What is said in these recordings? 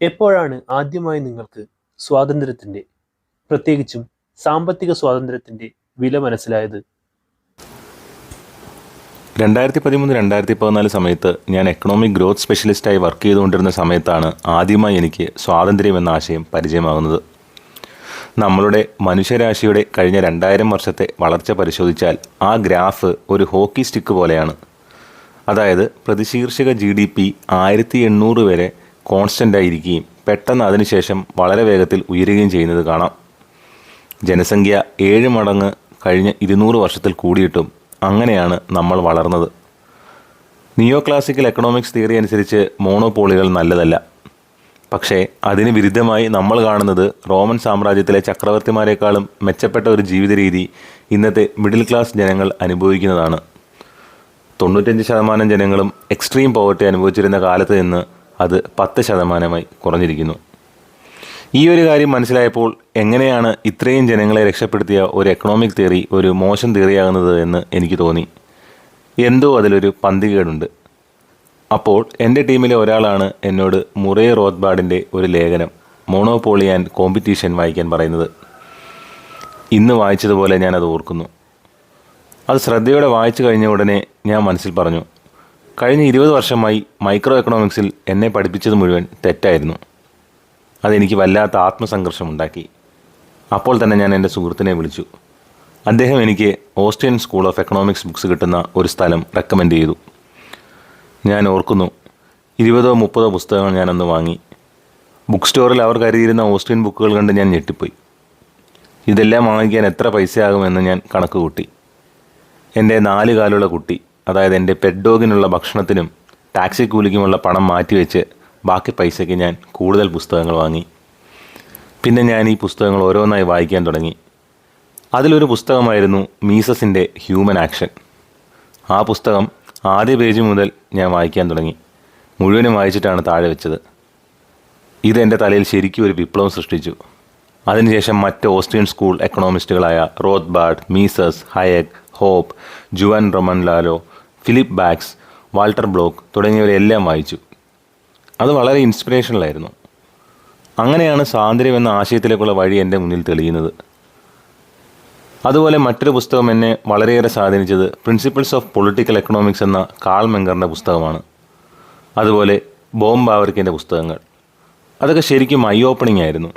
എപ്പോഴാണ് ആദ്യമായി നിങ്ങൾക്ക് സ്വാതന്ത്ര്യത്തിന്റെ പ്രത്യേകിച്ചും സാമ്പത്തിക സ്വാതന്ത്ര്യത്തിന്റെ വില മനസ്സിലായത്? രണ്ടായിരത്തി പതിമൂന്ന് രണ്ടായിരത്തി പതിനാല് സമയത്ത് ഞാൻ എക്കണോമിക് ഗ്രോത്ത് സ്പെഷ്യലിസ്റ്റായി വർക്ക് ചെയ്തുകൊണ്ടിരുന്ന സമയത്താണ് ആദ്യമായി എനിക്ക് സ്വാതന്ത്ര്യം എന്ന ആശയം പരിചയമാകുന്നത്. നമ്മളുടെ മനുഷ്യരാശിയുടെ കഴിഞ്ഞ രണ്ടായിരം വർഷത്തെ വളർച്ച പരിശോധിച്ചാൽ ആ ഗ്രാഫ് ഒരു ഹോക്കി സ്റ്റിക്ക് പോലെയാണ്. അതായത് പ്രതിശീർഷക ജി ഡി പി ആയിരത്തി എണ്ണൂറ് വരെ കോൺസ്റ്റന്റ് ആയിരിക്കുകയും പെട്ടെന്ന് അതിനുശേഷം വളരെ വേഗത്തിൽ ഉയരുകയും ചെയ്യുന്നത് കാണാം. ജനസംഖ്യ ഏഴ് മടങ്ങ് കഴിഞ്ഞ ഇരുന്നൂറ് വർഷത്തിൽ കൂടിയിട്ടും അങ്ങനെയാണ് നമ്മൾ വളർന്നത്. നിയോ ക്ലാസിക്കൽ എക്കണോമിക്സ് തിയറി അനുസരിച്ച് മോണോപോളികൾ നല്ലതല്ല. പക്ഷേ അതിന് വിരുദ്ധമായി നമ്മൾ കാണുന്നത് റോമൻ സാമ്രാജ്യത്തിലെ ചക്രവർത്തിമാരെക്കാളും മെച്ചപ്പെട്ട ഒരു ജീവിത രീതി ഇന്നത്തെ മിഡിൽ ക്ലാസ് ജനങ്ങൾ അനുഭവിക്കുന്നതാണ്. തൊണ്ണൂറ്റഞ്ച് ശതമാനം ജനങ്ങളും എക്സ്ട്രീം പോവർട്ടി അനുഭവിച്ചിരുന്ന കാലത്ത് നിന്ന് അത് പത്ത് ശതമാനമായി കുറഞ്ഞിരിക്കുന്നു. ഈ ഒരു കാര്യം മനസ്സിലായപ്പോൾ എങ്ങനെയാണ് ഇത്രയും ജനങ്ങളെ രക്ഷപ്പെടുത്തിയ ഒരു എക്കണോമിക് തിയറി ഒരു മോശം തിയറിയാകുന്നത് എന്ന് എനിക്ക് തോന്നി. എന്തോ അതിലൊരു പന്തികേടുണ്ട്. അപ്പോൾ എന്റെ ടീമിലെ ഒരാളാണ് എന്നോട് മുറേ റോത്ത്ബാഡിന്റെ ഒരു ലേഖനം മോണോപോളി ആൻഡ് കോമ്പറ്റീഷൻ വായിക്കാൻ പറയുന്നത്. ഇന്ന് വായിച്ചതുപോലെ ഞാനത് ഓർക്കുന്നു. അത് ശ്രദ്ധയോടെ വായിച്ചു കഴിഞ്ഞ ഉടനെ ഞാൻ മനസ്സിൽ പറഞ്ഞു കഴിഞ്ഞ ഇരുപത് വർഷമായി മൈക്രോ എക്കണോമിക്സിൽ എന്നെ പഠിപ്പിച്ചത് മുഴുവൻ തെറ്റായിരുന്നു. അതെനിക്ക് വല്ലാത്ത ആത്മസംഘർഷമുണ്ടാക്കി അപ്പോൾ തന്നെ ഞാൻ എന്റെ സുഹൃത്തിനെ വിളിച്ചു. അദ്ദേഹം എനിക്ക് Austrian school of economics books കിട്ടുന്ന ഒരു സ്ഥലം റെക്കമെൻഡ് ചെയ്തു. ഞാൻ ഓർക്കുന്നു ഇരുപതോ മുപ്പതോ പുസ്തകങ്ങൾ ഞാനന്ന് വാങ്ങി. ബുക്ക് സ്റ്റോറിൽ അവർ കരുതിയിരുന്ന ഓസ്ട്രിയൻ ബുക്കുകൾ കണ്ട് ഞാൻ ഞെട്ടിപ്പോയി. ഇതെല്ലാം വാങ്ങിക്കാൻ എത്ര പൈസയാകുമെന്ന് ഞാൻ കണക്ക് കൂട്ടി എന്റെ നാല് കാലുള്ള കുട്ടി അതായത് എന്റെ പെറ്റ് ഡോഗിനുള്ള ഭക്ഷണത്തിനും ടാക്സി കൂലിക്കുമുള്ള പണം മാറ്റിവെച്ച് ബാക്കി പൈസയ്ക്ക് ഞാൻ കൂടുതൽ പുസ്തകങ്ങൾ വാങ്ങി. പിന്നെ ഞാൻ ഈ പുസ്തകങ്ങൾ ഓരോന്നായി വായിക്കാൻ തുടങ്ങി. അതിലൊരു പുസ്തകമായിരുന്നു മീസസിന്റെ ഹ്യൂമൻ ആക്ഷൻ ആ പുസ്തകം ആദ്യ പേജ് മുതൽ ഞാൻ വായിക്കാൻ തുടങ്ങി. മുഴുവനും വായിച്ചിട്ടാണ് താഴെ വെച്ചത്. ഇത് എന്റെ തലയിൽ ശരിക്കും ഒരു വിപ്ലവം സൃഷ്ടിച്ചു. അതിനുശേഷം മറ്റ് Austrian school എക്കണോമിസ്റ്റുകളായ Rothbard Mises Hayek Hoppe Juan Ramon Rallo Philipp Bagus Walter Block തുടങ്ങിയവരെല്ലാം വായിച്ചു. അത് വളരെ ഇൻസ്പിറേഷണലായിരുന്നു അങ്ങനെയാണ് സ്വാതന്ത്ര്യം എന്ന ആശയത്തിലേക്കുള്ള വഴി എന്റെ മുന്നിൽ തെളിയുന്നത്. അതുപോലെ മറ്റൊരു പുസ്തകം എന്നെ വളരെയേറെ സ്വാധീനിച്ചത് പ്രിൻസിപ്പിൾസ് ഓഫ് പൊളിറ്റിക്കൽ എക്കണോമിക്സ് എന്ന കാൾ മെങ്കറിന്റെ പുസ്തകമാണ്. അതുപോലെ ബോം ബാവർക്കിന്റെ പുസ്തകങ്ങൾ. അതൊക്കെ ശരിക്കും ഐ ഓപ്പണിംഗ് ആയിരുന്നു.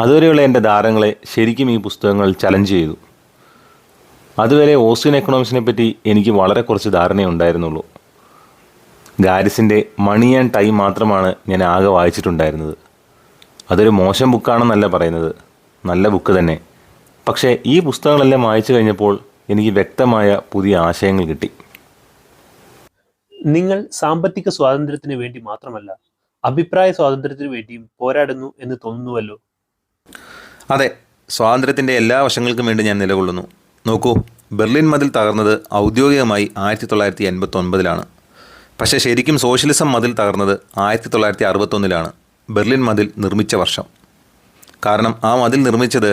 അതുവരെയുള്ള എന്റെ ധാരണകളെ ശരിക്കും ഈ പുസ്തകങ്ങൾ ചലഞ്ച് ചെയ്തു. അതുവരെ ഓസ്ട്രിയൻ എക്കണോമിക്സിനെ പറ്റി എനിക്ക് വളരെ കുറച്ച് ധാരണയേ ഉണ്ടായിരുന്നുള്ളൂ ഗാരിസിന്റെ മണി ആൻഡ് ടൈം മാത്രമാണ് ഞാൻ ആകെ വായിച്ചിട്ടുണ്ടായിരുന്നത്. അതൊരു മോശം ബുക്കാണെന്നല്ല പറയുന്നത്. നല്ല ബുക്ക് തന്നെ. പക്ഷേ ഈ പുസ്തകങ്ങളെല്ലാം വായിച്ചു കഴിഞ്ഞപ്പോൾ എനിക്ക് വ്യക്തമായ പുതിയ ആശയങ്ങൾ കിട്ടി. നിങ്ങൾ സാമ്പത്തിക സ്വാതന്ത്ര്യത്തിന് വേണ്ടി മാത്രമല്ല അഭിപ്രായ സ്വാതന്ത്ര്യത്തിന് വേണ്ടിയും പോരാടുന്നു എന്ന് തോന്നുന്നുവല്ലോ? അതെ സ്വാതന്ത്ര്യത്തിന്റെ എല്ലാ വശങ്ങൾക്കും വേണ്ടി ഞാൻ നിലകൊള്ളുന്നു. നോക്കൂ ബെർലിൻ മതിൽ തകർന്നത് ഔദ്യോഗികമായി ആയിരത്തി തൊള്ളായിരത്തി എൺപത്തി ഒൻപതിലാണ് പക്ഷേ ശരിക്കും സോഷ്യലിസം മതിൽ തകർന്നത് ആയിരത്തി തൊള്ളായിരത്തി അറുപത്തൊന്നിലാണ് ബെർലിൻ മതിൽ നിർമ്മിച്ച വർഷം. കാരണം ആ മതിൽ നിർമ്മിച്ചത്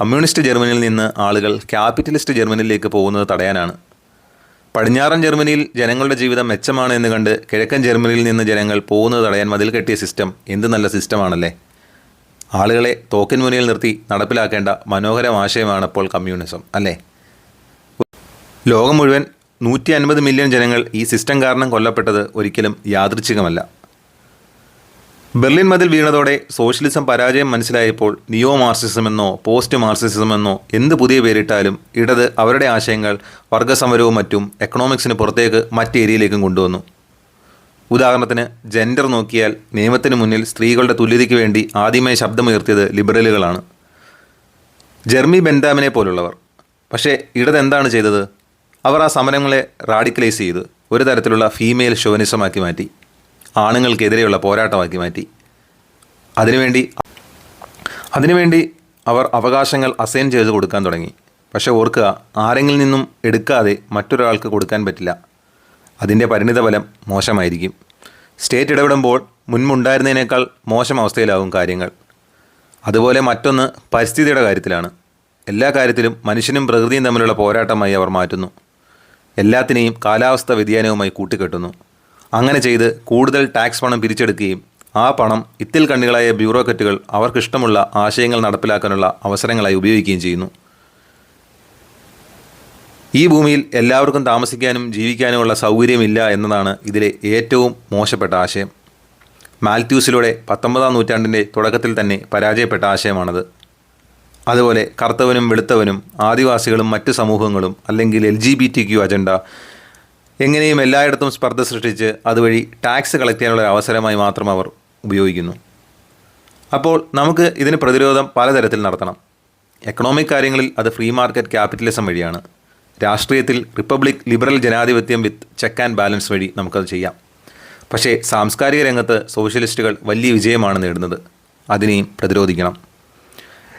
കമ്മ്യൂണിസ്റ്റ് ജർമ്മനിയിൽ നിന്ന് ആളുകൾ ക്യാപിറ്റലിസ്റ്റ് ജർമ്മനിയിലേക്ക് പോകുന്നത് തടയാനാണ്. പടിഞ്ഞാറൻ ജർമ്മനിയിൽ ജനങ്ങളുടെ ജീവിതം മെച്ചമാണ് എന്ന് കണ്ട് കിഴക്കൻ ജർമ്മനിയിൽ നിന്ന് ജനങ്ങൾ പോകുന്നത് തടയാൻ മതിൽ കെട്ടിയ സിസ്റ്റം എന്ത് നല്ല സിസ്റ്റമാണല്ലേ? ആളുകളെ തോക്കിൻ മുന്നിൽ നിർത്തി നടപ്പിലാക്കേണ്ട മനോഹരം ആശയമാണ് ഇപ്പോൾ കമ്മ്യൂണിസം അല്ലേ? ലോകം മുഴുവൻ നൂറ്റി അൻപത് മില്യൺ ജനങ്ങൾ ഈ സിസ്റ്റം കാരണം കൊല്ലപ്പെട്ടത് ഒരിക്കലും യാദൃച്ഛികമല്ല. ബെർലിൻ മതിൽ വീണതോടെ സോഷ്യലിസം പരാജയം മനസ്സിലായപ്പോൾ നിയോ മാർസിസം എന്നോ പോസ്റ്റ് മാർസിസം എന്നോ എന്ത് പുതിയ പേരിട്ടാലും ഇടത് അവരുടെ ആശയങ്ങൾ വർഗസമരവും മറ്റും എക്കണോമിക്സിന് പുറത്തേക്ക് മറ്റ് ഏരിയയിലേക്കും കൊണ്ടുവന്നു. ഉദാഹരണത്തിന് ജെൻഡർ നോക്കിയാൽ നിയമത്തിന് മുന്നിൽ സ്ത്രീകളുടെ തുല്യതയ്ക്ക് വേണ്ടി ആദ്യമായി ശബ്ദമുയർത്തിയത് ലിബറലുകളാണ് ജെർമി ബെൻഡാമിനെ പോലുള്ളവർ. പക്ഷേ ഇടത് എന്താണ് ചെയ്തത്? അവർ ആ സമരങ്ങളെ റാഡിക്കലൈസ് ചെയ്ത് ഒരു തരത്തിലുള്ള ഫീമെയിൽ ഷോനിസമാക്കി മാറ്റി ആണുങ്ങൾക്കെതിരെയുള്ള പോരാട്ടമാക്കി മാറ്റി. അതിനുവേണ്ടി അതിനുവേണ്ടി അവർ അവകാശങ്ങൾ അസൈൻ ചെയ്ത് കൊടുക്കാൻ തുടങ്ങി. പക്ഷേ ഓർക്കുക ആരെങ്കിലും നിന്നും എടുക്കാതെ മറ്റൊരാൾക്ക് കൊടുക്കാൻ പറ്റില്ല. അതിന്റെ പരിണിതഫലം മോശമായിരിക്കും. സ്റ്റേറ്റ് ഇടപെടുമ്പോൾ മുൻപുണ്ടായിരുന്നതിനേക്കാൾ മോശം അവസ്ഥയിലാവും കാര്യങ്ങൾ. അതുപോലെ മറ്റൊന്ന് പരിസ്ഥിതിയുടെ കാര്യത്തിലാണ്. എല്ലാ കാര്യത്തിലും മനുഷ്യനും പ്രകൃതിയും തമ്മിലുള്ള പോരാട്ടമായി അവർ മാറ്റുന്നു. എല്ലാത്തിനെയും കാലാവസ്ഥ വ്യതിയാനവുമായി കൂട്ടിക്കെട്ടുന്നു. അങ്ങനെ ചെയ്ത് കൂടുതൽ ടാക്സ് പണം പിരിച്ചെടുക്കുകയും ആ പണം ഇത്തിൽ കണ്ണികളായ ബ്യൂറോക്രറ്റുകൾ അവർക്കിഷ്ടമുള്ള ആശയങ്ങൾ നടപ്പിലാക്കാനുള്ള അവസരങ്ങളായി ഉപയോഗിക്കുകയും ചെയ്യുന്നു. ഈ ഭൂമിയിൽ എല്ലാവർക്കും താമസിക്കാനും ജീവിക്കാനുമുള്ള സൗകര്യമില്ല എന്നതാണ് ഇതിലെ ഏറ്റവും മോശപ്പെട്ട ആശയം. മാൽത്യൂസിലൂടെ പത്തൊമ്പതാം നൂറ്റാണ്ടിന്റെ തുടക്കത്തിൽ തന്നെ പരാജയപ്പെട്ട ആശയമാണത്. അതുപോലെ കറുത്തവനും വെളുത്തവനും ആദിവാസികളും മറ്റ് സമൂഹങ്ങളും അല്ലെങ്കിൽ L G B T Q agenda എങ്ങനെയും എല്ലായിടത്തും സ്പർദ്ധ സൃഷ്ടിച്ച് അതുവഴി ടാക്സ് കളക്ട് ചെയ്യാനുള്ള അവസരമായി മാത്രം അവർ ഉപയോഗിക്കുന്നു. അപ്പോൾ നമുക്ക് ഇതിന് പ്രതിരോധം പലതരത്തിൽ നടത്തണം. എക്കണോമിക് കാര്യങ്ങളിൽ അത് ഫ്രീ മാർക്കറ്റ് ക്യാപിറ്റലിസം വഴിയാണ്. രാഷ്ട്രീയത്തിൽ റിപ്പബ്ലിക് ലിബറൽ ജനാധിപത്യം വിത്ത് ചെക്ക് ആൻഡ് ബാലൻസ് വഴി നമുക്കത് ചെയ്യാം. പക്ഷേ സാംസ്കാരിക രംഗത്ത് സോഷ്യലിസ്റ്റുകൾ വലിയ വിജയമാണ് നേടുന്നത്. അതിനെയും പ്രതിരോധിക്കണം.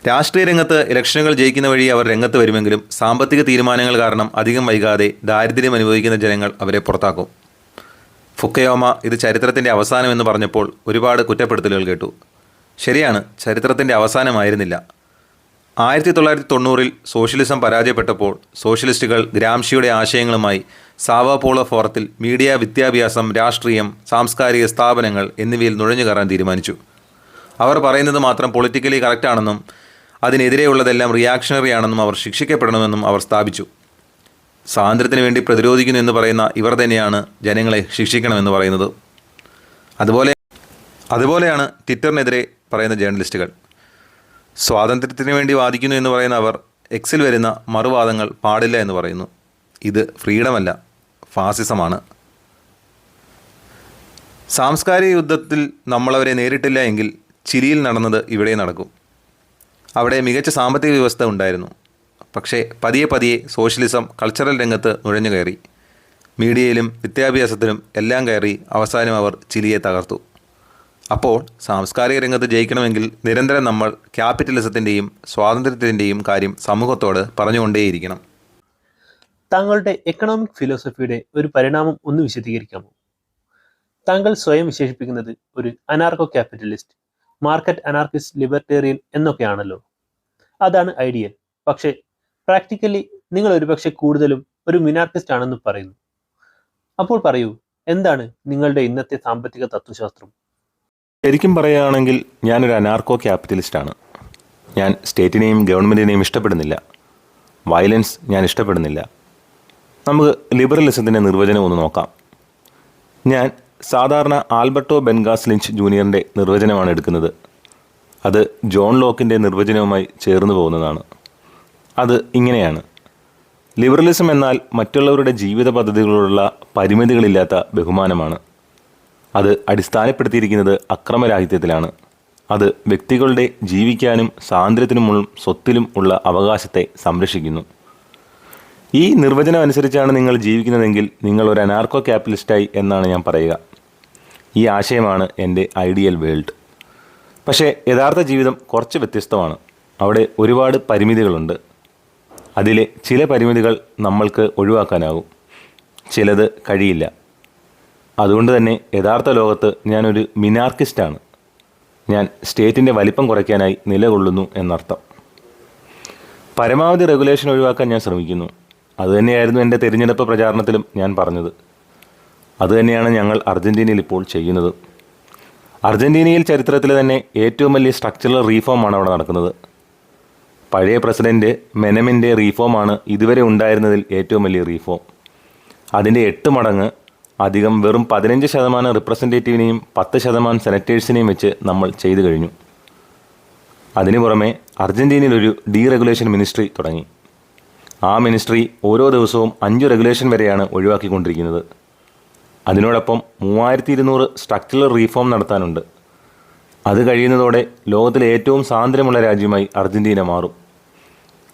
രാഷ്ട്രീയ രംഗത്ത് ഇലക്ഷനുകൾ ജയിക്കുന്ന വഴി അവർ രംഗത്ത് വരുമെങ്കിലും സാമ്പത്തിക തീരുമാനങ്ങൾ കാരണം അധികം വൈകാതെ ദാരിദ്ര്യം അനുഭവിക്കുന്ന ജനങ്ങൾ അവരെ പുറത്താക്കും. ഫുക്കയോമ ഇത് ചരിത്രത്തിന്റെ അവസാനമെന്ന് പറഞ്ഞപ്പോൾ ഒരുപാട് കുറ്റപ്പെടുത്തലുകൾ കേട്ടു. ശരിയാണ് ചരിത്രത്തിന്റെ അവസാനമായിരുന്നില്ല. ആയിരത്തി തൊള്ളായിരത്തി തൊണ്ണൂറിൽ സോഷ്യലിസം പരാജയപ്പെട്ടപ്പോൾ സോഷ്യലിസ്റ്റുകൾ ഗ്രാംഷിയുടെ ആശയങ്ങളുമായി സാവാപോളോ ഫോറത്തിൽ മീഡിയ വിദ്യാഭ്യാസം രാഷ്ട്രീയം സാംസ്കാരിക സ്ഥാപനങ്ങൾ എന്നിവയിൽ നുഴഞ്ഞു കയറാൻ തീരുമാനിച്ചു. അവർ പറയുന്നത് മാത്രം പൊളിറ്റിക്കലി കറക്റ്റാണെന്നും അതിനെതിരെയുള്ളതെല്ലാം റിയാക്ഷണറി ആണെന്നും അവർ ശിക്ഷിക്കപ്പെടണമെന്നും അവർ സ്ഥാപിച്ചു. സ്വാതന്ത്ര്യത്തിന് വേണ്ടി പ്രതിരോധിക്കുന്നു എന്ന് പറയുന്ന ഇവർ തന്നെയാണ് ജനങ്ങളെ ശിക്ഷിക്കണമെന്ന് പറയുന്നത്. അതുപോലെ അതുപോലെയാണ് ട്വിറ്ററിനെതിരെ പറയുന്ന ജേർണലിസ്റ്റുകൾ. സ്വാതന്ത്ര്യത്തിന് വേണ്ടി വാദിക്കുന്നു എന്ന് പറയുന്ന അവർ എക്സിൽ വരുന്ന മറുവാദങ്ങൾ പാടില്ല എന്ന് പറയുന്നു. ഇത് ഫ്രീഡമല്ല ഫാസിസമാണ്. സാംസ്കാരിക യുദ്ധത്തിൽ നമ്മളവരെ നേരിട്ടില്ല എങ്കിൽ ചിലിയിൽ നടന്നത് ഇവിടെ നടക്കും. അവിടെ മികച്ച സാമ്പത്തിക വ്യവസ്ഥ ഉണ്ടായിരുന്നു. പക്ഷേ പതിയെ പതിയെ സോഷ്യലിസം കൾച്ചറൽ രംഗത്ത് നുഴഞ്ഞു കയറി. മീഡിയയിലും വിദ്യാഭ്യാസത്തിലും എല്ലാം കയറി അവസാനം അവർ ചിലിയെ തകർത്തു. അപ്പോൾ സാംസ്കാരിക രംഗത്ത് ജയിക്കണമെങ്കിൽ നിരന്തരം നമ്മൾ ക്യാപിറ്റലിസത്തിന്റെയും സ്വാതന്ത്ര്യത്തിന്റെയും കാര്യം സമൂഹത്തോട് പറഞ്ഞുകൊണ്ടേയിരിക്കണം. താങ്കളുടെ എക്കണോമിക് ഫിലോസഫിയുടെ ഒരു പരിണാമം ഒന്ന് വിശദീകരിക്കാമോ? താങ്കൾ സ്വയം വിശേഷിപ്പിക്കുന്നത് ഒരു anarcho capitalist market anarchist libertarian എന്നൊക്കെയാണല്ലോ. അതാണ് ഐഡിയൽ. പക്ഷേ പ്രാക്ടിക്കലി നിങ്ങൾ ഒരുപക്ഷെ കൂടുതലും ഒരു മിനാർക്കിസ്റ്റ് ആണെന്ന് പറയുന്നു. അപ്പോൾ പറയൂ എന്താണ് നിങ്ങളുടെ ഇന്നത്തെ സാമ്പത്തിക തത്വശാസ്ത്രം? ശരിക്കും പറയുകയാണെങ്കിൽ ഞാനൊരു അനാർക്കോ ക്യാപിറ്റലിസ്റ്റാണ്. ഞാൻ സ്റ്റേറ്റിനെയും ഗവൺമെന്റിനെയും ഇഷ്ടപ്പെടുന്നില്ല. വയലൻസ് ഞാൻ ഇഷ്ടപ്പെടുന്നില്ല. നമുക്ക് ലിബറലിസത്തിന്റെ നിർവചനം ഒന്ന് നോക്കാം. ഞാൻ സാധാരണ ആൽബർട്ടോ ബെൻഗാസ് ലിഞ്ച് ജൂനിയറിന്റെ നിർവചനമാണ് എടുക്കുന്നത്. അത് ജോൺ ലോക്കിന്റെ നിർവചനവുമായി ചേർന്ന് പോകുന്നതാണ്. അത് ഇങ്ങനെയാണ്. ലിബറലിസം എന്നാൽ മറ്റുള്ളവരുടെ ജീവിത പദ്ധതികളോടുള്ള പരിമിതികളില്ലാത്ത ബഹുമാനമാണ്. അത് അടിസ്ഥാനപ്പെടുത്തിയിരിക്കുന്നത് അക്രമരാഹിത്യത്തിലാണ്. അത് വ്യക്തികളുടെ ജീവിക്കാനും സ്വാതന്ത്ര്യത്തിനും സ്വത്തിലും ഉള്ള അവകാശത്തെ സംരക്ഷിക്കുന്നു. ഈ നിർവചനം അനുസരിച്ചാണ് നിങ്ങൾ ജീവിക്കുന്നതെങ്കിൽ നിങ്ങൾ ഒരു അനാർക്കോ ക്യാപിറ്റലിസ്റ്റായി എന്നാണ് ഞാൻ പറയുക. ഈ ആശയമാണ് എന്റെ ഐഡിയൽ വേൾഡ്. പക്ഷേ യഥാർത്ഥ ജീവിതം കുറച്ച് വ്യത്യസ്തമാണ്. അവിടെ ഒരുപാട് പരിമിതികളുണ്ട്. അതിലെ ചില പരിമിതികൾ നമ്മൾക്ക് ഒഴിവാക്കാനാകും. ചിലത് കഴിയില്ല. അതുകൊണ്ട് തന്നെ യഥാർത്ഥ ലോകത്ത് ഞാനൊരു മിനാർക്കിസ്റ്റാണ്. ഞാൻ സ്റ്റേറ്റിന്റെ വലിപ്പം കുറയ്ക്കാനായി നിലകൊള്ളുന്നു എന്നർത്ഥം. പരമാവധി റെഗുലേഷൻ ഒഴിവാക്കാൻ ഞാൻ ശ്രമിക്കുന്നു. അതുതന്നെയായിരുന്നു എന്റെ തിരഞ്ഞെടുപ്പ് പ്രചാരണത്തിലും ഞാൻ പറഞ്ഞത്. അതുതന്നെയാണ് ഞങ്ങൾ അർജന്റീനയിൽ ഇപ്പോൾ ചെയ്യുന്നത്. അർജന്റീനയിൽ ചരിത്രത്തിൽ തന്നെ ഏറ്റവും വലിയ സ്ട്രക്ചറൽ റീഫോമാണ് അവിടെ നടക്കുന്നത്. പഴയ പ്രസിഡന്റ് മെനമിന്റെ റീഫോമാണ് ഇതുവരെ ഉണ്ടായിരുന്നതിൽ ഏറ്റവും വലിയ റീഫോം അതിന്റെ എട്ട് മടങ്ങ് അധികം വെറും പതിനഞ്ച് ശതമാനം റിപ്രസെന്റേറ്റീവിനെയും പത്ത് ശതമാനം സെനറ്റേഴ്സിനെയും വെച്ച് നമ്മൾ ചെയ്തു കഴിഞ്ഞു. അതിനു പുറമെ അർജന്റീനയിൽ ഒരു ഡീറെഗുലേഷൻ മിനിസ്ട്രി തുടങ്ങി. ആ മിനിസ്ട്രി ഓരോ ദിവസവും അഞ്ച് റെഗുലേഷൻ വരെയാണ് ഒഴിവാക്കിക്കൊണ്ടിരിക്കുന്നത്. അതിനോടൊപ്പം മൂവായിരത്തി ഇരുന്നൂറ് സ്ട്രക്ചറൽ റീഫോം നടത്താനുണ്ട്. അത് കഴിയുന്നതോടെ ലോകത്തിലെ ഏറ്റവും സാന്ദ്രമുള്ള രാജ്യമായി അർജന്റീന മാറും.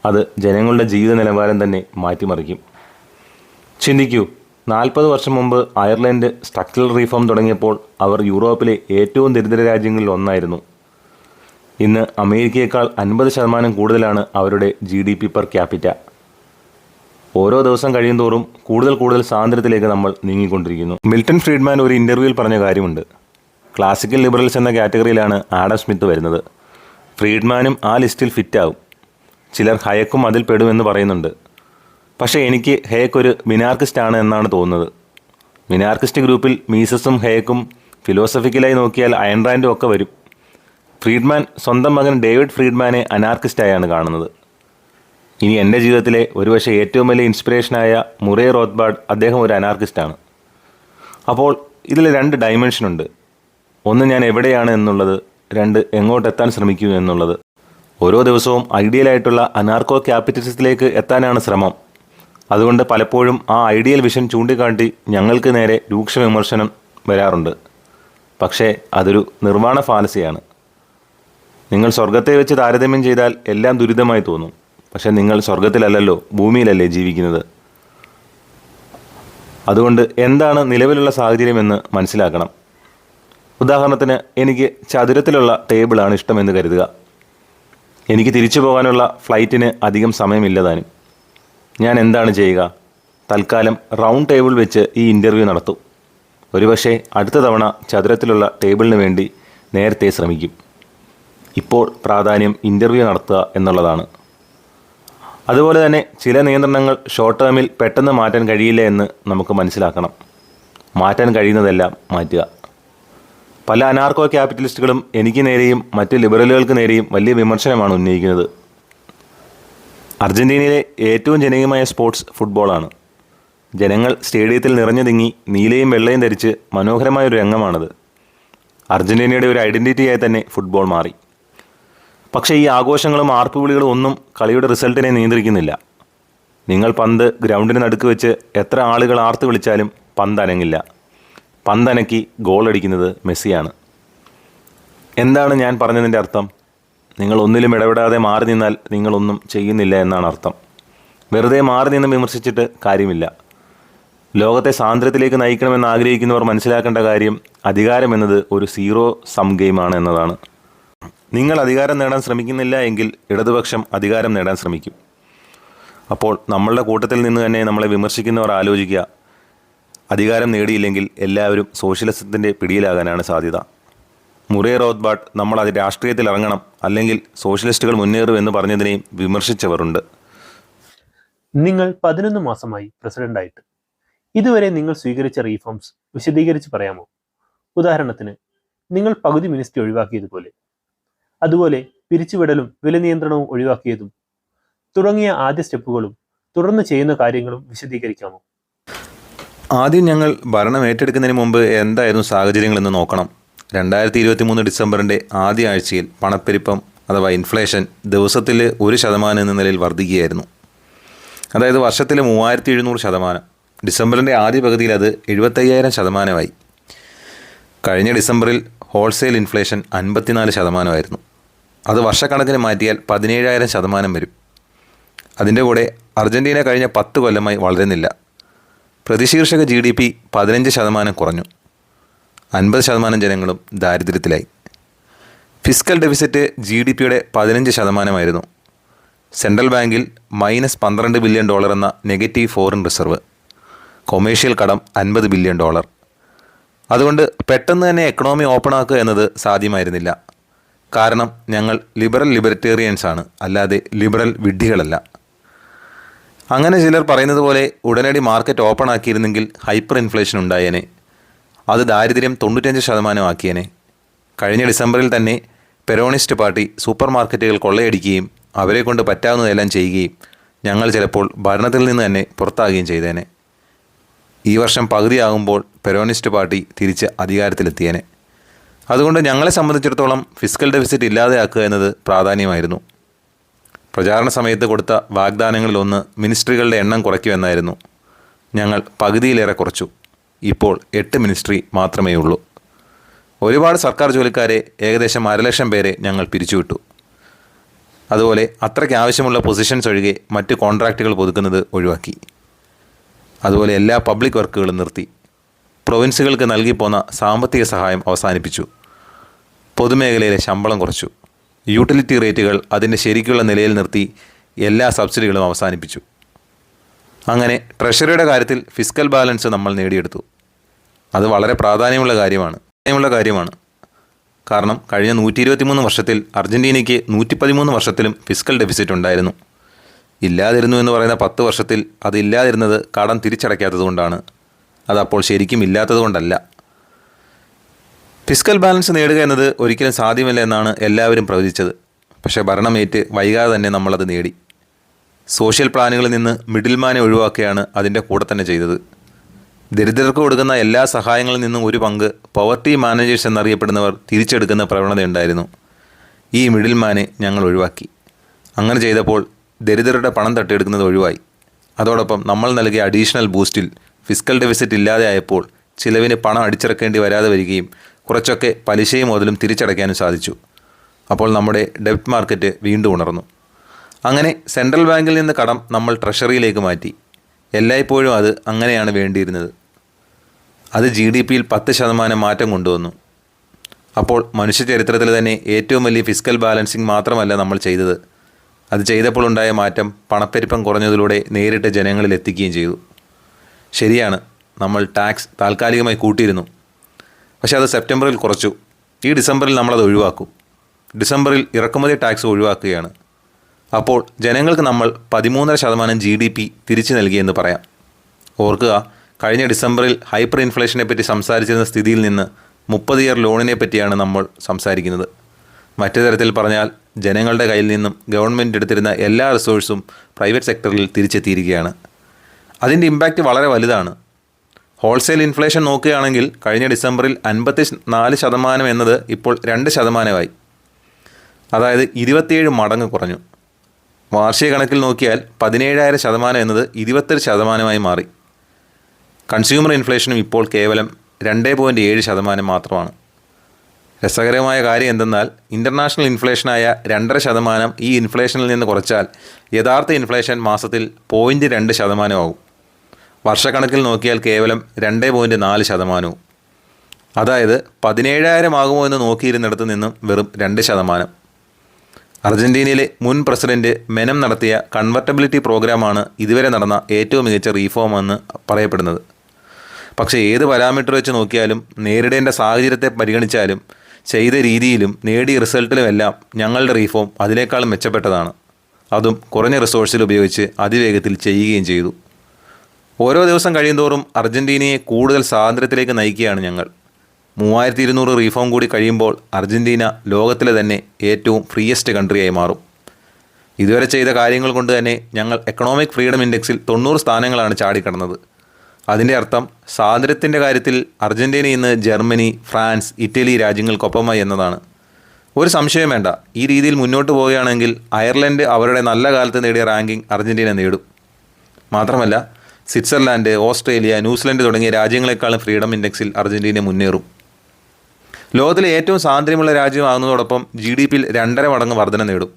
അത് ജനങ്ങളുടെ ജീവിത നിലവാരം തന്നെ മാറ്റിമറിക്കും. ചിന്തിക്കൂ നാൽപ്പത് വർഷം മുമ്പ് അയർലൻഡ് സ്ട്രക്ചറൽ റീഫോം തുടങ്ങിയപ്പോൾ അവർ യൂറോപ്പിലെ ഏറ്റവും ദരിദ്ര രാജ്യങ്ങളിൽ ഒന്നായിരുന്നു. ഇന്ന് അമേരിക്കയേക്കാൾ അൻപത് ശതമാനം കൂടുതലാണ് അവരുടെ G D P per capita ഓരോ ദിവസം കഴിയും തോറും കൂടുതൽ കൂടുതൽ സ്വാതന്ത്ര്യത്തിലേക്ക് നമ്മൾ നീങ്ങിക്കൊണ്ടിരിക്കുന്നു. മിൽട്ടൺ ഫ്രീഡ്മാൻ ഒരു ഇന്റർവ്യൂവിൽ പറഞ്ഞ കാര്യമുണ്ട്. ക്ലാസിക്കൽ ലിബറൽസ് എന്ന കാറ്റഗറിയിലാണ് ആഡം സ്മിത്ത് വരുന്നത്. ഫ്രീഡ്മാനും ആ ലിസ്റ്റിൽ ഫിറ്റാവും. ചിലർ ഹയക്കും അതിൽ പെടുമെന്ന് പറയുന്നുണ്ട്. പക്ഷേ എനിക്ക് ഹേക്ക് ഒരു മിനാർക്കിസ്റ്റ് ആണ് എന്നാണ് തോന്നുന്നത്. മിനാർക്കിസ്റ്റ് ഗ്രൂപ്പിൽ മീസസും ഹേക്കും ഫിലോസഫിക്കലായി നോക്കിയാൽ അയൺറാൻഡും ഒക്കെ വരും. ഫ്രീഡ്മാൻ സ്വന്തം മകൻ ഡേവിഡ് ഫ്രീഡ്മാനെ അനാർക്കിസ്റ്റായാണ് കാണുന്നത്. ഇനി എന്റെ ജീവിതത്തിലെ ഒരുപക്ഷെ ഏറ്റവും വലിയ ഇൻസ്പിറേഷനായ മുറേ റോത്ത്ബാഡ് അദ്ദേഹം ഒരു അനാർക്കിസ്റ്റാണ്. അപ്പോൾ ഇതിൽ രണ്ട് ഡയമെൻഷനുണ്ട് ഒന്ന് ഞാൻ എവിടെയാണ് എന്നുള്ളത് രണ്ട് എങ്ങോട്ടെത്താൻ ശ്രമിക്കുന്നു എന്നുള്ളത്. ഓരോ ദിവസവും ഐഡിയലായിട്ടുള്ള അനാർക്കോ ക്യാപിറ്റലിസത്തിലേക്ക് എത്താനാണ് ശ്രമം. അതുകൊണ്ട് പലപ്പോഴും ആ ഐഡിയൽ വിഷൻ ചൂണ്ടിക്കാട്ടി ഞങ്ങൾക്ക് നേരെ രൂക്ഷ വിമർശനം വരാറുണ്ട്. പക്ഷേ അതൊരു നിർവാണ ഫാലസിയാണ് നിങ്ങൾ സ്വർഗത്തെ വെച്ച് താരതമ്യം ചെയ്താൽ എല്ലാം ദുരിതമായി തോന്നും. പക്ഷേ നിങ്ങൾ സ്വർഗത്തിലല്ലല്ലോ ഭൂമിയിലല്ലേ ജീവിക്കുന്നത്. അതുകൊണ്ട് എന്താണ് നിലവിലുള്ള സാഹചര്യമെന്ന് മനസ്സിലാക്കണം. ഉദാഹരണത്തിന് എനിക്ക് ചതുരത്തിലുള്ള ടേബിളാണ് ഇഷ്ടമെന്ന് കരുതുക. എനിക്ക് തിരിച്ചു പോകാനുള്ള ഫ്ലൈറ്റിന് അധികം സമയമില്ലതാനും ഞാൻ എന്താണ് ചെയ്യുക? തൽക്കാലം റൗണ്ട് ടേബിൾ വെച്ച് ഈ ഇന്റർവ്യൂ നടത്തും. ഒരുപക്ഷെ അടുത്ത തവണ ചതുരത്തിലുള്ള ടേബിളിന് വേണ്ടി നേരത്തെ ശ്രമിക്കും. ഇപ്പോൾ പ്രാധാന്യം ഇന്റർവ്യൂ നടത്തുക എന്നുള്ളതാണ്. അതുപോലെ തന്നെ ചില നിയന്ത്രണങ്ങൾ ഷോർട്ട് ടേമിൽ പെട്ടെന്ന് മാറ്റാൻ കഴിയില്ല എന്ന് നമുക്ക് മനസ്സിലാക്കണം. മാറ്റാൻ കഴിയുന്നതെല്ലാം മാറ്റുക. പല അനാർക്കോ ക്യാപിറ്റലിസ്റ്റുകളും എനിക്ക് നേരെയും മറ്റ് ലിബറലുകൾക്ക് നേരെയും വലിയ വിമർശനമാണ് ഉന്നയിക്കുന്നത്. അർജന്റീനയിലെ ഏറ്റവും ജനകീയമായ സ്പോർട്സ് ഫുട്ബോളാണ്. ജനങ്ങൾ സ്റ്റേഡിയത്തിൽ നിറഞ്ഞു തിങ്ങി നീലയും വെള്ളയും ധരിച്ച് മനോഹരമായ ഒരു രംഗമാണത്. അർജന്റീനയുടെ ഒരു ഐഡന്റിറ്റിയായി തന്നെ ഫുട്ബോൾ മാറി. പക്ഷേ ഈ ആഘോഷങ്ങളും ആർപ്പുവിളികളും ഒന്നും കളിയുടെ റിസൾട്ടിനെ നിയന്ത്രിക്കുന്നില്ല. നിങ്ങൾ പന്ത് ഗ്രൗണ്ടിന് നടുക്ക് വെച്ച് എത്ര ആളുകൾ ആർത്ത് വിളിച്ചാലും പന്ത് അനങ്ങില്ല. പന്തനക്കി ഗോൾ അടിക്കുന്നത് മെസ്സിയാണ്. എന്താണ് ഞാൻ പറഞ്ഞതിന്റെ അർത്ഥം? നിങ്ങൾ ഒന്നിലും ഇടപെടാതെ മാറി നിന്നാൽ നിങ്ങളൊന്നും ചെയ്യുന്നില്ല എന്നാണ് അർത്ഥം. വെറുതെ മാറി നിന്ന് വിമർശിച്ചിട്ട് കാര്യമില്ല. ലോകത്തെ സാന്ദ്രത്തിലേക്ക് നയിക്കണമെന്ന് ആഗ്രഹിക്കുന്നവർ മനസ്സിലാക്കേണ്ട കാര്യം അധികാരം എന്നത് ഒരു സീറോ സം ഗെയിമാണ് എന്നതാണ്. നിങ്ങൾ അധികാരം നേടാൻ ശ്രമിക്കുന്നില്ല എങ്കിൽ ഇടതുപക്ഷം അധികാരം നേടാൻ ശ്രമിക്കും. അപ്പോൾ നമ്മളുടെ കൂട്ടത്തിൽ നിന്ന് തന്നെ നമ്മളെ വിമർശിക്കുന്നവർ ആലോചിക്കുക അധികാരം നേടിയില്ലെങ്കിൽ എല്ലാവരും സോഷ്യലിസത്തിന്റെ പിടിയിലാകാനാണ് സാധ്യത. മുറേ റോത്ത്ബാട്ട് നമ്മൾ അത് രാഷ്ട്രീയത്തിൽ ഇറങ്ങണം അല്ലെങ്കിൽ സോഷ്യലിസ്റ്റുകൾ മുന്നേറും എന്ന് പറഞ്ഞതിനെയും വിമർശിച്ചവരുണ്ട്. നിങ്ങൾ പതിനൊന്ന് മാസമായി പ്രസിഡന്റായിട്ട്. ഇതുവരെ നിങ്ങൾ സ്വീകരിച്ച റീഫോംസ് വിശദീകരിച്ച് പറയാമോ? ഉദാഹരണത്തിന് നിങ്ങൾ പകുതി മിനിസ്ട്രി ഒഴിവാക്കിയതുപോലെ. അതുപോലെ പിരിച്ചുവിടലും വില നിയന്ത്രണവും ഒഴിവാക്കിയതും. തുടങ്ങിയ ആദ്യ സ്റ്റെപ്പുകളും തുടർന്ന് ചെയ്യുന്ന കാര്യങ്ങളും വിശദീകരിക്കാമോ? ആദ്യം ഞങ്ങൾ ഭരണം ഏറ്റെടുക്കുന്നതിന് മുമ്പ് എന്തായിരുന്നു സാഹചര്യങ്ങളെന്ന് നോക്കണം. രണ്ടായിരത്തി ഇരുപത്തി മൂന്ന് ഡിസംബറിന്റെ ആദ്യ ആഴ്ചയിൽ പണപ്പെരുപ്പം അഥവാ ഇൻഫ്ലേഷൻ ദിവസത്തിൽ ഒരു ശതമാനം എന്ന നിലയിൽ വർദ്ധിക്കുകയായിരുന്നു. അതായത് വർഷത്തിൽ മൂവായിരത്തി എഴുന്നൂറ് ശതമാനം. ഡിസംബറിന്റെ ആദ്യ പകുതിയിൽ അത് എഴുപത്തയ്യായിരം ശതമാനമായി. കഴിഞ്ഞ ഡിസംബറിൽ ഹോൾസെയിൽ ഇൻഫ്ലേഷൻ അൻപത്തിനാല് ശതമാനമായിരുന്നു. അത് വർഷക്കണക്കിന് മാറ്റിയാൽ പതിനേഴായിരം ശതമാനം വരും. അതിന്റെ കൂടെ അർജന്റീന കഴിഞ്ഞ പത്ത് കൊല്ലമായി വളരുന്നില്ല. പ്രതിശീർഷക ജി ഡി പി പതിനഞ്ച് ശതമാനം കുറഞ്ഞു. അൻപത് ശതമാനം ജനങ്ങളും ദാരിദ്ര്യത്തിലായി. ഫിസ്ക്കൽ ഡെഫിസിറ്റ് ജി ഡി പിയുടെ പതിനഞ്ച് ശതമാനമായിരുന്നു. സെൻട്രൽ ബാങ്കിൽ മൈനസ് പന്ത്രണ്ട് ബില്യൺ ഡോളർ എന്ന നെഗറ്റീവ് ഫോറിൻ റിസർവ്. കൊമേഴ്ഷ്യൽ കടം അൻപത് ബില്യൺ ഡോളർ. അതുകൊണ്ട് പെട്ടെന്ന് തന്നെ എക്കണോമി ഓപ്പൺ ആക്കുക എന്നത് സാധ്യമായിരുന്നില്ല. കാരണം ഞങ്ങൾ ലിബറൽ ലിബർട്ടേറിയൻസ് ആണ്. അല്ലാതെ ലിബറൽ വിഡ്ഢികളല്ല. അങ്ങനെ ചിലർ പറയുന്നത് പോലെ ഉടനടി മാർക്കറ്റ് ഓപ്പൺ ആക്കിയിരുന്നെങ്കിൽ ഹൈപ്പർ ഇൻഫ്ലേഷൻ ഉണ്ടായേനെ. അത് ദാരിദ്ര്യം തൊണ്ണൂറ്റഞ്ച് ശതമാനം ആക്കിയേനെ. കഴിഞ്ഞ ഡിസംബറിൽ തന്നെ പെരോണിസ്റ്റ് പാർട്ടി സൂപ്പർ മാർക്കറ്റുകൾ കൊള്ളയടിക്കുകയും അവരെ കൊണ്ട് പറ്റാവുന്നതെല്ലാം ചെയ്യുകയും ഞങ്ങൾ ചിലപ്പോൾ ഭരണത്തിൽ നിന്ന് തന്നെ പുറത്താകുകയും ചെയ്തേനെ. ഈ വർഷം പകുതിയാകുമ്പോൾ പെരോണിസ്റ്റ് പാർട്ടി തിരിച്ച് അധികാരത്തിലെത്തിയേനെ. അതുകൊണ്ട് ഞങ്ങളെ സംബന്ധിച്ചിടത്തോളം ഫിസിക്കൽ ഡെഫിസിറ്റ് ഇല്ലാതെയാക്കുക എന്നത് പ്രാധാന്യമായിരുന്നു. പ്രചാരണ സമയത്ത് കൊടുത്ത വാഗ്ദാനങ്ങളിലൊന്ന് മിനിസ്ട്രികളുടെ എണ്ണം കുറയ്ക്കുമെന്നായിരുന്നു. ഞങ്ങൾ പകുതിയിലേറെ കുറച്ചു. ഇപ്പോൾ എട്ട് മിനിസ്ട്രി മാത്രമേ ഉള്ളൂ. ഒരുപാട് സർക്കാർ ജോലിക്കാരെ ഏകദേശം അരലക്ഷം പേരെ ഞങ്ങൾ പിരിച്ചുവിട്ടു. അതുപോലെ അത്രയ്ക്ക് ആവശ്യമുള്ള പൊസിഷൻസ് ഒഴികെ മറ്റ് കോൺട്രാക്റ്റുകൾ പുതുക്കുന്നത് ഒഴിവാക്കി. അതുപോലെ എല്ലാ പബ്ലിക് വർക്കുകളും നിർത്തി. പ്രൊവിൻസുകൾക്ക് നൽകിപ്പോന്ന സാമ്പത്തിക സഹായം അവസാനിപ്പിച്ചു. പൊതുമേഖലയിലെ ശമ്പളം കുറച്ചു. യൂട്ടിലിറ്റി റേറ്റുകൾ അതിന്റെ ശരിക്കുള്ള നിലയിൽ നിർത്തി എല്ലാ സബ്സിഡികളും അവസാനിപ്പിച്ചു. അങ്ങനെ ട്രഷറിയുടെ കാര്യത്തിൽ ഫിസ്ക്കൽ ബാലൻസ് നമ്മൾ നേടിയെടുത്തു. അത് വളരെ പ്രാധാന്യമുള്ള കാര്യമാണ്. പ്രാധാന്യമുള്ള കാര്യമാണ്. കാരണം കഴിഞ്ഞ നൂറ്റി ഇരുപത്തിമൂന്ന് വർഷത്തിൽ അർജന്റീനയ്ക്ക് നൂറ്റി പതിമൂന്ന് വർഷത്തിലും ഫിസ്ക്കൽ ഡെഫിസിറ്റ് ഉണ്ടായിരുന്നു. ഇല്ലാതിരുന്നു എന്ന് പറയുന്ന പത്ത് വർഷത്തിൽ അത് ഇല്ലാതിരുന്നത് കടം തിരിച്ചടയ്ക്കാത്തത് കൊണ്ടാണ് അതപ്പോൾ ശരിക്കും ഇല്ലാത്തത് കൊണ്ടല്ല ഫിസിക്കൽ ബാലൻസ് നേടുക എന്നത് ഒരിക്കലും സാധ്യമല്ല എന്നാണ് എല്ലാവരും പ്രവചിച്ചത്. പക്ഷേ ഭരണമേറ്റ് വൈകാതെ തന്നെ നമ്മളത് നേടി. സോഷ്യൽ പ്ലാനുകളിൽ നിന്ന് മിഡിൽമാനെ ഒഴിവാക്കുകയാണ് അതിന്റെ കൂടെ തന്നെ ചെയ്തത്. ദരിദ്രർക്ക് കൊടുക്കുന്ന എല്ലാ സഹായങ്ങളിൽ നിന്നും ഒരു പങ്ക് പവർട്ടി മാനേജേഴ്സ് എന്നറിയപ്പെടുന്നവർ തിരിച്ചെടുക്കുന്ന പ്രവണതയുണ്ടായിരുന്നു ഈ മിഡിൽമാനെ ഞങ്ങൾ ഒഴിവാക്കി. അങ്ങനെ ചെയ്തപ്പോൾ ദരിദ്രരുടെ പണം തട്ടിയെടുക്കുന്നത് ഒഴിവായി. അതോടൊപ്പം നമ്മൾ നൽകിയ അഡീഷണൽ ബൂസ്റ്റിൽ ഫിസിക്കൽ ഡെഫിസിറ്റ് ഇല്ലാതെ ആയപ്പോൾ ചിലവിന് പണം അടിച്ചിറക്കേണ്ടി വരാതെ വരികയും കുറച്ചൊക്കെ പലിശയും മുതലും തിരിച്ചടയ്ക്കാനും സാധിച്ചു. അപ്പോൾ നമ്മുടെ ഡെബ്റ്റ് മാർക്കറ്റ് വീണ്ടും ഉണർന്നു. അങ്ങനെ സെൻട്രൽ ബാങ്കിൽ നിന്ന് കടം നമ്മൾ ട്രഷറിയിലേക്ക് മാറ്റി. എല്ലായ്പ്പോഴും അത് അങ്ങനെയാണ് വേണ്ടിയിരുന്നത്. അത് ജി ഡി പിയിൽ പത്ത് ശതമാനം മാറ്റം കൊണ്ടുവന്നു. അപ്പോൾ മനുഷ്യ ചരിത്രത്തിൽ തന്നെ ഏറ്റവും വലിയ ഫിസിക്കൽ ബാലൻസിങ് മാത്രമല്ല നമ്മൾ ചെയ്തത്. അത് ചെയ്തപ്പോൾ ഉണ്ടായ മാറ്റം പണപ്പെരുപ്പം കുറഞ്ഞതിലൂടെ നേരിട്ട് ജനങ്ങളിൽ എത്തിക്കുകയും ചെയ്തു. ശരിയാണ് നമ്മൾ ടാക്സ് താൽക്കാലികമായി കൂട്ടിയിരുന്നു. പക്ഷേ അത് സെപ്റ്റംബറിൽ കുറച്ചു. ഈ ഡിസംബറിൽ നമ്മളത് ഒഴിവാക്കും. ഡിസംബറിൽ ഇറക്കുമതി ടാക്സ് ഒഴിവാക്കുകയാണ്. അപ്പോൾ ജനങ്ങൾക്ക് നമ്മൾ പതിമൂന്നര ശതമാനം ജി ഡി പി തിരിച്ചു നൽകിയെന്ന് പറയാം. ഓർക്കുക കഴിഞ്ഞ ഡിസംബറിൽ ഹൈപ്പർ ഇൻഫ്ലേഷനെ പറ്റി സംസാരിച്ചിരുന്ന സ്ഥിതിയിൽ നിന്ന് മുപ്പത് ഇയർ ലോണിനെ പറ്റിയാണ് നമ്മൾ സംസാരിക്കുന്നത്. മറ്റു തരത്തിൽ പറഞ്ഞാൽ ജനങ്ങളുടെ കയ്യിൽ നിന്നും ഗവൺമെന്റ് എടുത്തിരുന്ന എല്ലാ റിസോഴ്സും പ്രൈവറ്റ് സെക്ടറിൽ തിരിച്ചെത്തിയിരിക്കുകയാണ്. അതിന്റെ ഇമ്പാക്റ്റ് വളരെ വലുതാണ്. ഹോൾസെയിൽ ഇൻഫ്ലേഷൻ നോക്കുകയാണെങ്കിൽ കഴിഞ്ഞ ഡിസംബറിൽ അൻപത്തി നാല് ശതമാനം എന്നത് ഇപ്പോൾ രണ്ട് ശതമാനമായി. അതായത് ഇരുപത്തിയേഴ് മടങ്ങ് കുറഞ്ഞു. വാർഷിക കണക്കിൽ നോക്കിയാൽ പതിനേഴായിരം ശതമാനം എന്നത് ഇരുപത്തൊരു ശതമാനമായി മാറി. കൺസ്യൂമർ ഇൻഫ്ലേഷനും ഇപ്പോൾ കേവലം രണ്ട് പോയിന്റ് ഏഴ് ശതമാനം മാത്രമാണ്. രസകരമായ കാര്യം എന്തെന്നാൽ ഇന്റർനാഷണൽ ഇൻഫ്ലേഷനായ രണ്ടര ശതമാനം ഈ ഇൻഫ്ലേഷനിൽ നിന്ന് കുറച്ചാൽ യഥാർത്ഥ ഇൻഫ്ലേഷൻ മാസത്തിൽ പോയിന്റ് രണ്ട് ശതമാനമാവും വർഷക്കണക്കിൽ നോക്കിയാൽ കേവലം രണ്ട് പോയിന്റ് നാല് ശതമാനവും. അതായത് പതിനേഴായിരം ആകുമോ എന്ന് നോക്കിയിരുന്നിടത്ത് നിന്നും വെറും രണ്ട് ശതമാനം. അർജന്റീനയിലെ മുൻ പ്രസിഡന്റ് മെനം നടത്തിയ കൺവെർട്ടബിലിറ്റി പ്രോഗ്രാമാണ് ഇതുവരെ നടന്ന ഏറ്റവും മികച്ച റീഫോം എന്ന് പറയപ്പെടുന്നത്. പക്ഷേ ഏത് പാരാമീറ്റർ വെച്ച് നോക്കിയാലും നേരിടേണ്ട സാഹചര്യത്തെ പരിഗണിച്ചാലും ചെയ്ത രീതിയിലും നേടിയ റിസൾട്ടിലുമെല്ലാം ഞങ്ങളുടെ റീഫോം അതിനേക്കാളും മെച്ചപ്പെട്ടതാണ്. അതും കുറഞ്ഞ റിസോഴ്സിൽ ഉപയോഗിച്ച് അതിവേഗത്തിൽ ചെയ്യുകയും ചെയ്തു. ഓരോ ദിവസം കഴിയുന്തോറും അർജന്റീനയെ കൂടുതൽ സ്വാതന്ത്ര്യത്തിലേക്ക് നയിക്കുകയാണ് ഞങ്ങൾ. മൂവായിരത്തി ഇരുന്നൂറ് റീഫോം കൂടി കഴിയുമ്പോൾ അർജന്റീന ലോകത്തിലെ തന്നെ ഏറ്റവും ഫ്രീയസ്റ്റ് കൺട്രിയായി മാറും. ഇതുവരെ ചെയ്ത കാര്യങ്ങൾ കൊണ്ട് തന്നെ ഞങ്ങൾ എക്കണോമിക് ഫ്രീഡം ഇൻഡെക്സിൽ തൊണ്ണൂറ് സ്ഥാനങ്ങളാണ് ചാടിക്കടന്നത്. അതിന്റെ അർത്ഥം സ്വാതന്ത്ര്യത്തിന്റെ കാര്യത്തിൽ അർജന്റീന ഇന്ന് ജർമ്മനി ഫ്രാൻസ് ഇറ്റലി രാജ്യങ്ങൾക്കൊപ്പമായി എന്നതാണ്. ഒരു സംശയം വേണ്ട ഈ രീതിയിൽ മുന്നോട്ട് പോവുകയാണെങ്കിൽ അയർലൻഡ് അവരുടെ നല്ല കാലത്ത് നേടിയ റാങ്കിംഗ് അർജന്റീന നേടും. മാത്രമല്ല സ്വിറ്റ്സർലാൻഡ് ഓസ്ട്രേലിയ ന്യൂസിലൻഡ് തുടങ്ങിയ രാജ്യങ്ങളെക്കാളും ഫ്രീഡം ഇൻഡെക്സിൽ അർജന്റീന മുന്നേറും. ലോകത്തിലെ ഏറ്റവും സാന്ദ്രമുള്ള രാജ്യമാകുന്നതോടൊപ്പം ജി ഡി പിയിൽ രണ്ടര മടങ്ങ് വർധന നേടും.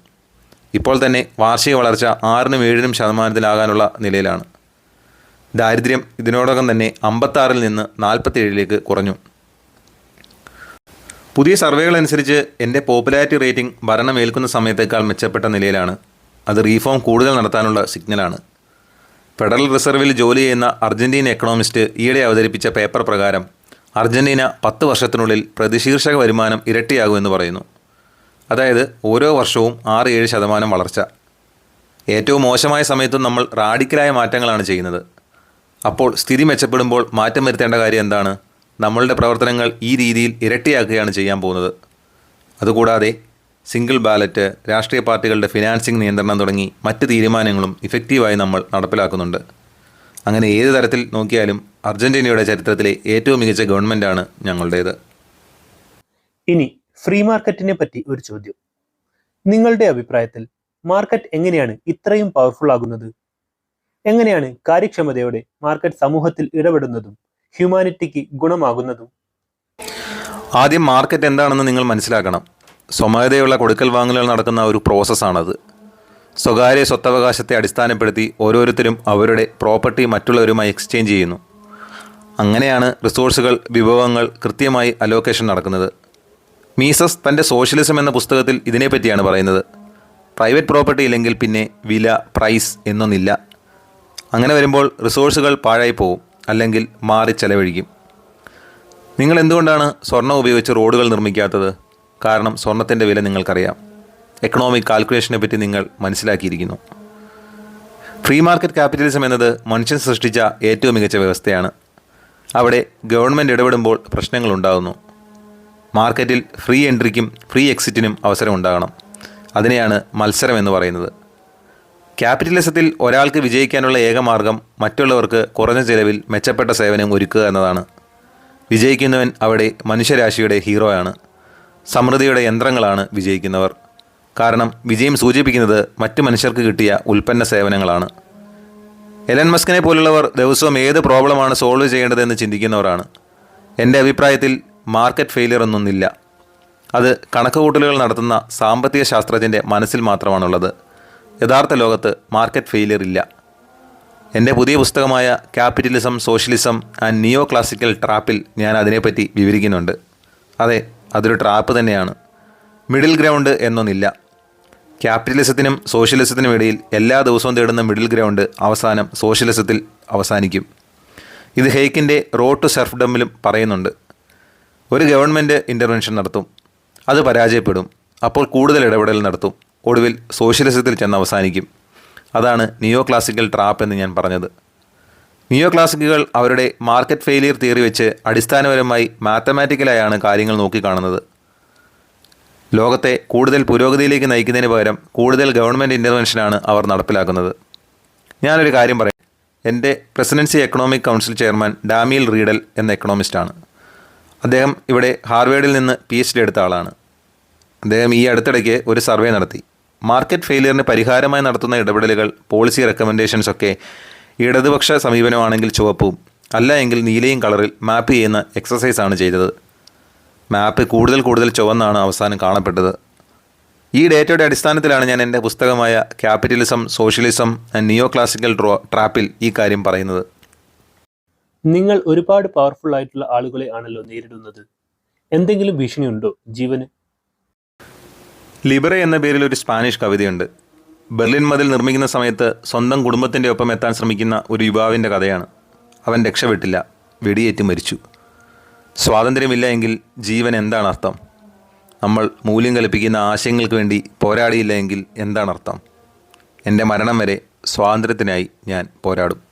ഇപ്പോൾ തന്നെ വാർഷിക വളർച്ച ആറിനും ഏഴിനും ശതമാനത്തിലാകാനുള്ള നിലയിലാണ്. ദാരിദ്ര്യം ഇതിനോടകം തന്നെ അമ്പത്താറിൽ നിന്ന് നാൽപ്പത്തിയേഴിലേക്ക് കുറഞ്ഞു. പുതിയ സർവേകൾ അനുസരിച്ച് എന്റെ പോപ്പുലാരിറ്റി റേറ്റിംഗ് ഭരണമേൽക്കുന്ന സമയത്തേക്കാൾ മെച്ചപ്പെട്ട നിലയിലാണ്. അത് റീഫോം കൂടുതൽ നടത്താനുള്ള സിഗ്നലാണ്. ഫെഡറൽ റിസർവിൽ ജോലി ചെയ്യുന്ന അർജന്റീന എക്കണോമിസ്റ്റ് ഈയിടെ അവതരിപ്പിച്ച പേപ്പർ പ്രകാരം അർജന്റീന പത്ത് വർഷത്തിനുള്ളിൽ പ്രതിശീർഷക വരുമാനം ഇരട്ടിയാകുമെന്ന് പറയുന്നു. അതായത് ഓരോ വർഷവും ആറ് ഏഴ് ശതമാനം വളർച്ച. ഏറ്റവും മോശമായ സമയത്തും നമ്മൾ റാഡിക്കലായ മാറ്റങ്ങളാണ് ചെയ്യുന്നത്. അപ്പോൾ സ്ഥിതി മെച്ചപ്പെടുമ്പോൾ മാറ്റം വരുത്തേണ്ട കാര്യം എന്താണ്? നമ്മളുടെ പ്രവർത്തനങ്ങൾ ഈ രീതിയിൽ ഇരട്ടിയാക്കുകയാണ് ചെയ്യാൻ പോകുന്നത്. അതുകൂടാതെ സിംഗിൾ ബാലറ്റ് രാഷ്ട്രീയ പാർട്ടികളുടെ ഫിനാൻസിംഗ് നിയന്ത്രണം തുടങ്ങി മറ്റ് തീരുമാനങ്ങളും ഇഫക്റ്റീവായി നമ്മൾ നടപ്പിലാക്കുന്നുണ്ട്. അങ്ങനെ ഏത് തരത്തിൽ നോക്കിയാലും അർജന്റീനയുടെ ചരിത്രത്തിലെ ഏറ്റവും മികച്ച ഗവൺമെന്റാണ് ഞങ്ങളുടേത്. ഇനി ഫ്രീ മാർക്കറ്റിനെ പറ്റി ഒരു ചോദ്യം. നിങ്ങളുടെ അഭിപ്രായത്തിൽ മാർക്കറ്റ് എങ്ങനെയാണ് ഇത്രയും പവർഫുൾ ആകുന്നത്? എങ്ങനെയാണ് കാര്യക്ഷമതയോടെ മാർക്കറ്റ് സമൂഹത്തിൽ ഇടപെടുന്നതും ഹ്യൂമാനിറ്റിക്ക് ഗുണമാകുന്നതും? ആദ്യം മാർക്കറ്റ് എന്താണെന്ന് നിങ്ങൾ മനസ്സിലാക്കണം. സ്വമേധയുള്ള കൊടുക്കൽ വാങ്ങലുകൾ നടക്കുന്ന ഒരു പ്രോസസ്സാണത്. സ്വകാര്യ സ്വത്തവകാശത്തെ അടിസ്ഥാനപ്പെടുത്തി ഓരോരുത്തരും അവരുടെ പ്രോപ്പർട്ടി മറ്റുള്ളവരുമായി എക്സ്ചേഞ്ച് ചെയ്യുന്നു. അങ്ങനെയാണ് റിസോഴ്സുകൾ വിഭവങ്ങൾ കൃത്യമായി അലോക്കേഷൻ നടക്കുന്നത്. മീസസ് തന്റെ സോഷ്യലിസം എന്ന പുസ്തകത്തിൽ ഇതിനെപ്പറ്റിയാണ് പറയുന്നത്. പ്രൈവറ്റ് പ്രോപ്പർട്ടി ഇല്ലെങ്കിൽ പിന്നെ വില പ്രൈസ് എന്നൊന്നില്ല. അങ്ങനെ വരുമ്പോൾ റിസോഴ്സുകൾ പാഴായി പോവും അല്ലെങ്കിൽ മാറി ചെലവഴിക്കും. നിങ്ങൾ എന്തുകൊണ്ടാണ് സ്വർണം ഉപയോഗിച്ച് റോഡുകൾ നിർമ്മിക്കാത്തത്? കാരണം സ്വർണത്തിന്റെ വില നിങ്ങൾക്കറിയാം. എക്കണോമിക് കാൽക്കുലേഷനെ പറ്റി നിങ്ങൾ മനസ്സിലാക്കിയിരിക്കുന്നു. ഫ്രീ മാർക്കറ്റ് ക്യാപിറ്റലിസം എന്നത് മനുഷ്യൻ സൃഷ്ടിച്ച ഏറ്റവും മികച്ച വ്യവസ്ഥയാണ്. അവിടെ ഗവൺമെന്റ് ഇടപെടുമ്പോൾ പ്രശ്നങ്ങളുണ്ടാകുന്നു മാർക്കറ്റിൽ ഫ്രീ എൻട്രിക്കും ഫ്രീ എക്സിറ്റിനും അവസരം ഉണ്ടാകണം. അതിനെയാണ് മത്സരം എന്ന് പറയുന്നത്. ക്യാപിറ്റലിസത്തിൽ ഒരാൾക്ക് വിജയിക്കാനുള്ള ഏക മാർഗം മറ്റുള്ളവർക്ക് കുറഞ്ഞ ചിലവിൽ മെച്ചപ്പെട്ട സേവനം ഒരുക്കുക എന്നതാണ്. വിജയിക്കുന്നവൻ അവിടെ മനുഷ്യരാശിയുടെ ഹീറോയാണ് സമൃദ്ധിയുടെ യന്ത്രങ്ങളാണ് വിജയിക്കുന്നവർ. കാരണം വിജയം സൂചിപ്പിക്കുന്നത് മറ്റു മനുഷ്യർക്ക് കിട്ടിയ ഉൽപ്പന്ന സേവനങ്ങളാണ്. എലൻ മസ്കിനെ പോലുള്ളവർ ദിവസവും ഏത് പ്രോബ്ലമാണ് സോൾവ് ചെയ്യേണ്ടതെന്ന് ചിന്തിക്കുന്നവരാണ്. എന്റെ അഭിപ്രായത്തിൽ മാർക്കറ്റ് ഫെയിലിയർ ഒന്നൊന്നില്ല അത് കണക്കുകൂട്ടലുകൾ നടത്തുന്ന സാമ്പത്തിക ശാസ്ത്രജ്ഞന്റെ മനസ്സിൽ മാത്രമാണുള്ളത്. യഥാർത്ഥ ലോകത്ത് മാർക്കറ്റ് ഫെയിലിയർ ഇല്ല. എന്റെ പുതിയ പുസ്തകമായ capitalism socialism and neo classical ട്രാപ്പിൽ ഞാൻ അതിനെപ്പറ്റി വിവരിക്കുന്നുണ്ട്. അതെ അതൊരു ട്രാപ്പ് തന്നെയാണ്. Middle ground എന്നൊന്നില്ല. ക്യാപിറ്റലിസത്തിനും സോഷ്യലിസത്തിനും ഇടയിൽ എല്ലാ ദിവസവും തേടുന്ന മിഡിൽ ഗ്രൗണ്ട് അവസാനം സോഷ്യലിസത്തിൽ അവസാനിക്കും. ഇത് ഹെയ്ക്കിന്റെ റോഡ് ടു സെർഫ്ഡമിലും പറയുന്നുണ്ട്. ഒരു ഗവൺമെന്റ് ഇന്റർവെൻഷൻ നടത്തും. അത് പരാജയപ്പെടും. അപ്പോൾ കൂടുതൽ ഇടപെടൽ നടത്തും. ഒടുവിൽ സോഷ്യലിസത്തിൽ ചെന്ന് അവസാനിക്കും. അതാണ് നിയോ ക്ലാസിക്കൽ ട്രാപ്പ് എന്ന് ഞാൻ പറഞ്ഞത്. നിയോ ക്ലാസിക്കുകൾ അവരുടെ മാർക്കറ്റ് ഫെയിലിയർ തിയറി വെച്ച് അടിസ്ഥാനപരമായി മാത്തമാറ്റിക്കലായാണ് കാര്യങ്ങൾ നോക്കിക്കാണുന്നത്. ലോകത്തെ കൂടുതൽ പുരോഗതിയിലേക്ക് നയിക്കുന്നതിന് പകരം കൂടുതൽ ഗവൺമെന്റ് ഇന്റർവെൻഷനാണ് അവർ നടപ്പിലാക്കുന്നത്. ഞാനൊരു കാര്യം പറയാം. എന്റെ presidency economic council chairman Demian Reidel എന്ന എക്കണോമിസ്റ്റാണ് അദ്ദേഹം ഇവിടെ ഹാർവേഡിൽ നിന്ന് പി എച്ച് ഡി എടുത്ത ആളാണ്. അദ്ദേഹം ഈ അടുത്തിടയ്ക്ക് ഒരു സർവേ നടത്തി. മാർക്കറ്റ് ഫെയിലിയറിന് പരിഹാരമായി നടത്തുന്ന ഇടപെടലുകൾ പോളിസി റെക്കമെൻഡേഷൻസ് ഒക്കെ ഇടതുപക്ഷ സമീപനമാണെങ്കിൽ ചുവപ്പും അല്ല എങ്കിൽ നീലയും കളറിൽ മാപ്പ് ചെയ്യുന്ന എക്സസൈസാണ് ചെയ്തത്. മാപ്പ് കൂടുതൽ കൂടുതൽ ചുവന്നാണ് അവസാനം കാണപ്പെട്ടത്. ഈ ഡേറ്റയുടെ അടിസ്ഥാനത്തിലാണ് ഞാൻ എന്റെ പുസ്തകമായ capitalism socialism and neo classical ഡ്രോ ട്രാപ്പിൽ ഈ കാര്യം പറയുന്നത്. നിങ്ങൾ ഒരുപാട് പവർഫുൾ ആയിട്ടുള്ള ആളുകളെ ആണല്ലോ നേരിടുന്നത്. എന്തെങ്കിലും ഭീഷണിയുണ്ടോ ജീവന്? ലിബറെ എന്ന പേരിൽ ഒരു സ്പാനിഷ് കവിതയുണ്ട്. ബെർലിൻ മതിൽ നിർമ്മിക്കുന്ന സമയത്ത് സ്വന്തം കുടുംബത്തിന്റെ ഒപ്പം എത്താൻ ശ്രമിക്കുന്ന ഒരു യുവാവിന്റെ കഥയാണ്. അവൻ രക്ഷപ്പെട്ടില്ല വെടിയേറ്റ് മരിച്ചു. സ്വാതന്ത്ര്യമില്ല എങ്കിൽ ജീവൻ എന്താണ് അർത്ഥം? നമ്മൾ മൂല്യം കൽപ്പിക്കുന്ന ആശയങ്ങൾക്ക് വേണ്ടി പോരാടിയില്ല എങ്കിൽ എന്താണ് അർത്ഥം? എന്റെ മരണം വരെ സ്വാതന്ത്ര്യത്തിനായി ഞാൻ പോരാടും.